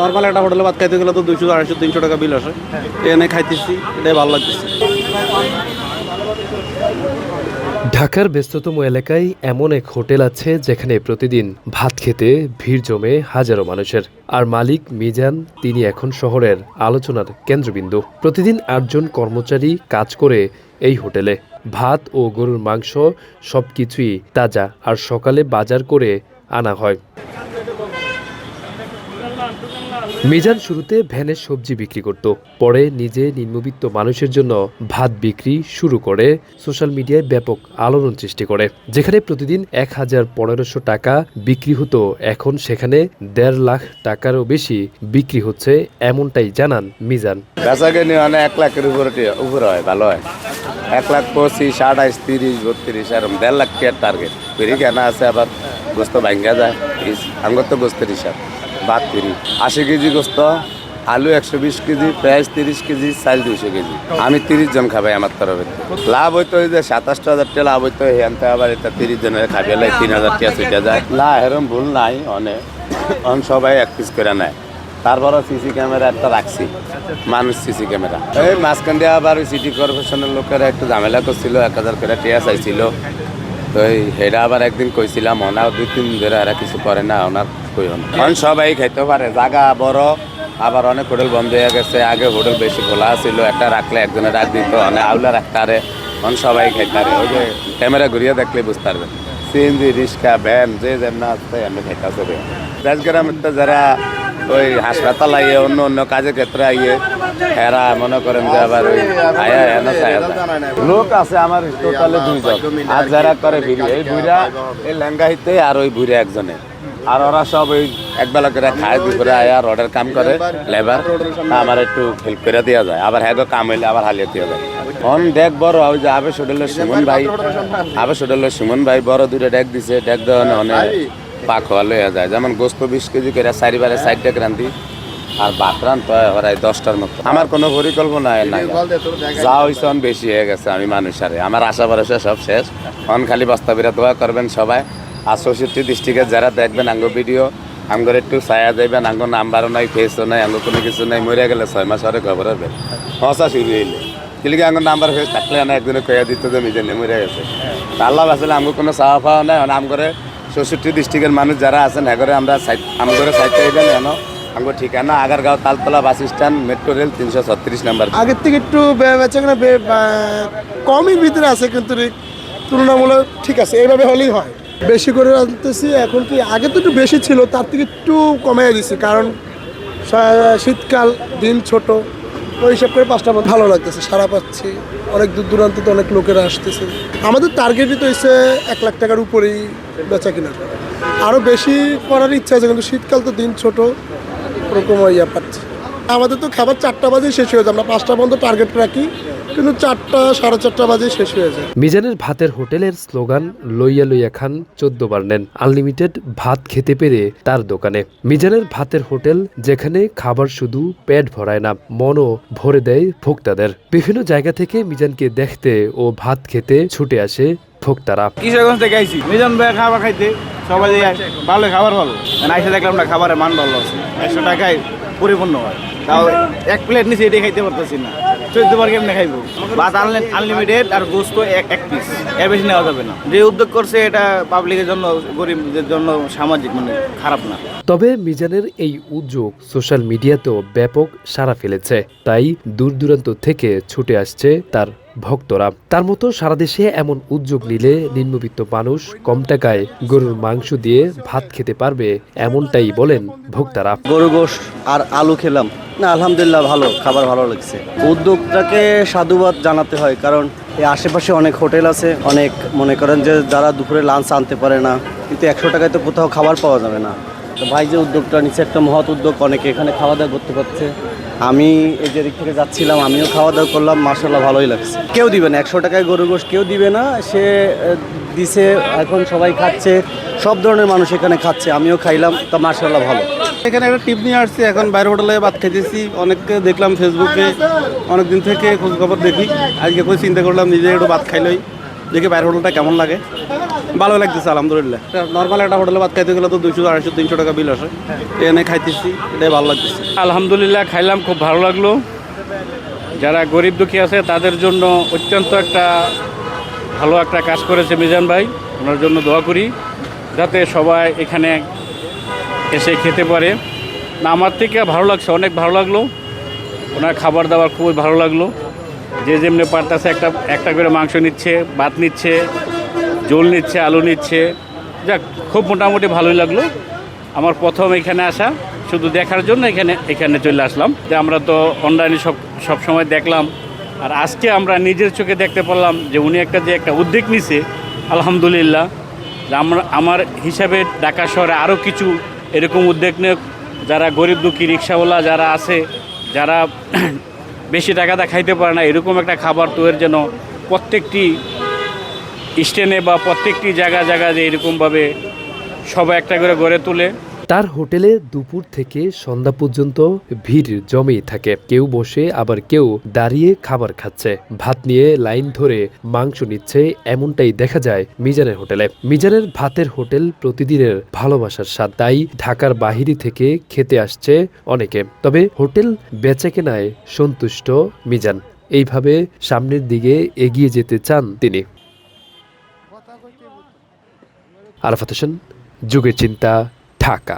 Normal একটা হোটেলে ভাত খাইতে গেলে তো দুইশো আড়াইশো তিনশো টাকা বিল আসে। এনে খাইতেছি, এটাই ভালো লাগতেছে। ঢাকার ব্যস্ততম এলাকায় এমন এক হোটেল আছে যেখানে প্রতিদিন ভাত খেতে ভিড় জমে হাজারো মানুষের। আর মালিক মিজান, তিনি এখন শহরের আলোচনার কেন্দ্রবিন্দু। প্রতিদিন আটজন কর্মচারী কাজ করে এই হোটেলে। ভাত ও গরুর মাংস সবকিছুই তাজা আর সকালে বাজার করে আনা হয়। মিজান শুরুতে ভ্যানের সবজি বিক্রি করত। পরে নিজে নিম্নবিত্ত মানুষের জন্য ভাত বিক্রি শুরু করে, সোশ্যাল মিডিয়ায় ব্যাপক আলোড়ন সৃষ্টি করে। যেখানে প্রতিদিন এক হাজার পনেরোশো টাকা বিক্রি হতো। এখন সেখানে দেড় লাখ টাকারও বেশি বিক্রি হচ্ছে, এমনটাই জানান মিজান। বেচা মানে এক লাখের উপরে উপরে হয়, ভালো হয়। এক লাখ পঁচিশ আঠাইশ তিরিশ, বত্রিশ এরকম দেড় লাখ টার্গেট ফিরি কেনা আছে আবার? গোস্ত ভাঙ্গা যায় আমার তো গোস্তের হিসাব। ভাত ফিরি আশি কেজি গোস্ত, আলু একশো বিশ কেজি, পেঁয়াজ তিরিশ কেজি, চাল দুইশো কেজি। আমি তিরিশ জন খাবাই আমার তরফে। লাভ হইতো যে সাতাশটা হাজার টাকা লাভ হইতো এখানতে আবার এটা তিরিশ জনের খাবে লাই তিন হাজার টাকা ছুটে যায়। না এরকম ভুল নাই অনেক অন সবাই এক পিস করে নেয়। তারপরও সিসি ক্যামেরা একটা রাখছি। মানুষ সিসি ক্যামেরা। এই মাঝখান দিয়ে আবার সিটি কর্পোরেশনের লোকেরা একটু ঝামেলা করছিল, এক হাজার করে টিয়া চাইছিল। তো এই আবার একদিন কইছিলাম ওনার দুই তিন ধরে এরা কিছু করে না, ওনার কই অন সবাই খাইতে পারে জায়গা বড়, আবার অনেক হোটেল বন্ধ হয়ে গেছে, আগে হোটেল বেশি খোলা ছিল, একটা রাখলে একজনে রাখ দিত অনেক আউলা রাখতে পারে অন সবাই খাইতে পারে। ওই যে ক্যামেরা ঘুরিয়ে দেখলে বুঝতে পারবেন। সিএনজি, রিক্সা ভ্যান যে যেমন আছে, এমনি খাইতে হবে দেশগ্রামের তো যারা ওই হাসপাতাল আইয়ে, অন্য অন্য কাজের ক্ষেত্রে আইয়ে এরা মনে করেন যে আবার ওই আয়া লোক আছে আমার টোটালে দুইজন। আর যারা করে ভিড়ি, এই বুড়া এই লেঙ্গাইতে আর ওই বুড়া একজনে। আর ওরা সব ওই একবেলা করে খায়, দুপুরে আয়া, রডের কাম করে, লেবার। আমার একটু হেল্প করে দেওয়া যায়। আবার হ্যাঁ কাম হইলে আবার হালিয়ে দেওয়া যায়। অন ডেক বড়, ওই যে আবে হোটেলের সুমন ভাই আবে হোটেলের সুমন ভাই বড় দুটো ডেক দিছে, ডেক দেওয়া অনেক পাক হওয়া লইয়া যায়। যেমন গোস্ত বিশ কেজি করে চারিবারে সাইড ডেক রান্ধি আর ভাত রান্ধতে হয় প্রায় দশটার মতো। আমার কোনো পরিকল্পনা নাই। যা হয়েছে অন বেশি হয়ে গেছে আমি মানুষ আরে। আমার আশা ভরসা সব শেষ। অন খালি বস্তা বিরা দোয়া করবেন সবাই। আর চৌষট্টি ডিস্ট্রিক্টে যারা দেখবেন আঙ্গ ভিডিও আঙ্গর একটু ছায়া যাইবেন আঙ্গ নাম্বারও নাই ফেসও নাই আঙ্গ কোনো কিছু নাই মরে গেলে ছয় মাস পরে খবর হবে। হসা শুরু হইলে। কিন্তু আঙ্গ নাম্বার ফেস থাকলে না একদিনে কয়া দিত যে নিজে মরে গেছে। তা আল্লাহ আসলে আঙ্গ কোনো চাওয়া পাওয়া নাই আম করে চৌষট্টি ডিস্ট্রিক্টের মানুষ যারা আছেন, এগরে আমরা সাইড আমগরে সাইড চাইবেন আঙ্গ ঠিকানা, Agargaon Taltola bus stand, metro rail তিনশো ছত্রিশ নাম্বার। আগের থেকে একটু কমই ভিতরে আছে, কিন্তু তুলনামূলক ঠিক আছে, এইভাবে হলেই হয়। বেশি করে আনতেছি, এখন কি আগে তো একটু বেশি ছিল, তার থেকে একটু কমিয়ে দিছি, কারণ শীতকাল, দিন ছোট। ওই হিসাব করে পাঁচটা মতো ভালো লাগতেছে সারা পাচ্ছি। অনেক দূর দূরান্ত তো অনেক লোকেরা আসতেছে। আমাদের টার্গেটই তো হচ্ছে এক লাখ টাকার উপরেই বেচা কিনা আরও বেশি করার ইচ্ছা আছে, কিন্তু শীতকাল তো দিন ছোট, ওরকম ইয়া পাচ্ছি আমাদের তো খাবার চারটা বাজে শেষ হয়ে যায়, আমরা পাঁচটা পর্যন্ত টার্গেট রাখি। কিন্তু চারটা সাড়ে চারটা বাজে শেষ হয়ে যায়। মিজানের ভাতের হোটেলের স্লোগান লইয়া লইয়া খান চোদ্দ বার নেন। আনলিমিটেড ভাত খেতে পেরে তার দোকানে। মিজানের ভাতের হোটেল যেখানে খাবার শুধু পেট ভরায় না মনও ভরে দেয় ভোক্তাদের। বিভিন্ন জায়গা থেকে মিজানকে দেখতে ও ভাত খেতে ছুটে আসে ভোক্তারা। কিশোরগঞ্জ থেকে আইছি। মিজান ভাই খাবার খাইতে সবাই ভালো খাবার ভালো। আইসে দেখলাম না খাবারের মান ভালো আছে। একশো টাকায় পরিপূর্ণ হয়। তাও এক প্লেট নিচে এটাই খাইতে পারতেছি না। চোদ্দ বার কেমনে খাইবো? ভাত আনলিমিটেড আর গোস্ত এক এক পিস এর বেশি নেওয়া যাবে না। যে উদ্যোগ করছে, এটা পাবলিকের জন্য, গরিবদের জন্য সামাজিক মানে খারাপ না। তবে মিজানের এই উদ্যোগ সোশ্যাল মিডিয়াতেও ব্যাপক সাড়া ফেলেছে। তাই দূর দূরান্ত থেকে ছুটে আসছে তার ভক্তরা। তার মতো সারা দেশে এমন উদ্যোগ নিলে নিম্নবিত্ত মানুষ কম টাকায় গরুর মাংস দিয়ে ভাত খেতে পারবে, এমনটাই বলেন ভোক্তারা। গরু, গোশ আর আলু খেলাম। না, আলহামদুলিল্লাহ ভালো, খাবার ভালো লাগছে। উদ্যোগটাকে সাধুবাদ জানাতে হয়, কারণ এই আশেপাশে অনেক হোটেল আছে, অনেক মনে করেন যে যারা দুপুরে লাঞ্চ আনতে পারে না, কিন্তু একশো টাকায় তো কোথাও খাবার পাওয়া যাবে না। ভাই যে উদ্যোগটা নিচ্ছে, একটা মহৎ উদ্যোগ, অনেকে এখানে খাওয়া দাওয়া করতে পারছে। আমি এই যে দিক থেকে যাচ্ছিলাম, আমিও খাওয়া দাওয়া করলাম মার্শাল্লাহ ভালোই লাগছে। কেউ দিবে না, একশো টাকায় গরু গোশ কেউ দিবে না, সে দিছে, এখন সবাই খাচ্ছে, সব ধরনের মানুষ এখানে খাচ্ছে, আমিও খাইলাম, তা মার্শাল্লাহ ভালো। এখানে একটা টিপ নিয়ে আসছি, এখন বাইরে হোটেলে ভাত খেতেছি অনেককে দেখলাম ফেসবুকে অনেক দিন থেকে খোঁজ খবর দেখি, আজকে করে চিন্তা করলাম নিজে একটু ভাত খাইলই দেখি বাইরের হোটেলটা কেমন লাগে। ভালো লাগতেছে, আলহামদুলিল্লাহ। নর্মাল একটা হোটেলে ভাত খাইতে গেলে তো দুইশো, আড়াইশো, তিনশো টাকা বিল আসে। এনে খাইতেছি, এটাই ভালো লাগতেছে। আলহামদুলিল্লাহ, খাইলাম, খুব ভালো লাগল। যারা গরিব দুঃখী আছে, তাদের জন্য অত্যন্ত একটা ভালো একটা কাজ করেছে মিজান ভাই। ওনার জন্য দোয়া করি, যাতে সবাই এখানে এসে খেতে পারে। না, আমার থেকে ভালো লাগছে, অনেক ভালো লাগল। ওনার খাবার দাবার খুবই ভালো লাগল। যে যেমনি পারতেছে একটা একটা করে মাংস নিচ্ছে, ভাত নিচ্ছে জল নিচ্ছে, আলু নিচ্ছে। যাক, খুব মোটামুটি ভালোই লাগল। আমার প্রথম এখানে আসা, শুধু দেখার জন্য এখানে এখানে চলে আসলাম। যে আমরা তো অনলাইনে সব সব সময় দেখলাম। আর আজকে আমরা নিজের চোখে দেখতে পারলাম যে উনি একটা যে একটা উদ্যোগ নিছে, আলহামদুলিল্লাহ। আমরা, আমার হিসাবে ঢাকা শহরে আরও কিছু এরকম উদ্যোগ নিয়ে যারা গরিব দুঃখী রিক্সাওয়ালা যারা আছে, যারা বেশি টাকাটা খাইতে পারে না, এরকম একটা খাবার তৈরির যেন প্রত্যেকটি স্টেনে বা প্রত্যেকটি জায়গা জায়গা যে এরকমভাবে সবাই একটা করে গড়ে তোলে। তার হোটেলে দুপুর থেকে সন্ধ্যা পর্যন্ত ভিড় জমেই থাকে। কেউ বসে, আবার কেউ দাঁড়িয়ে খাবার খাচ্ছে। ভাত নিয়ে লাইন ধরে মাংস নিচ্ছে, এমনটাই দেখা যায় মিজানের হোটেলে। মিজানের ভাতের হোটেল প্রতিদিনের ভালোবাসার স্বাদ, তাই ঢাকার বাহিরি থেকে খেতে আসছে অনেকে। তবে হোটেল বেচাকেনায় সন্তুষ্ট মিজান। এইভাবে সামনের দিকে এগিয়ে যেতে চান তিনি। আরাফাত হোসেন যুগের চিন্তা ঢাকা।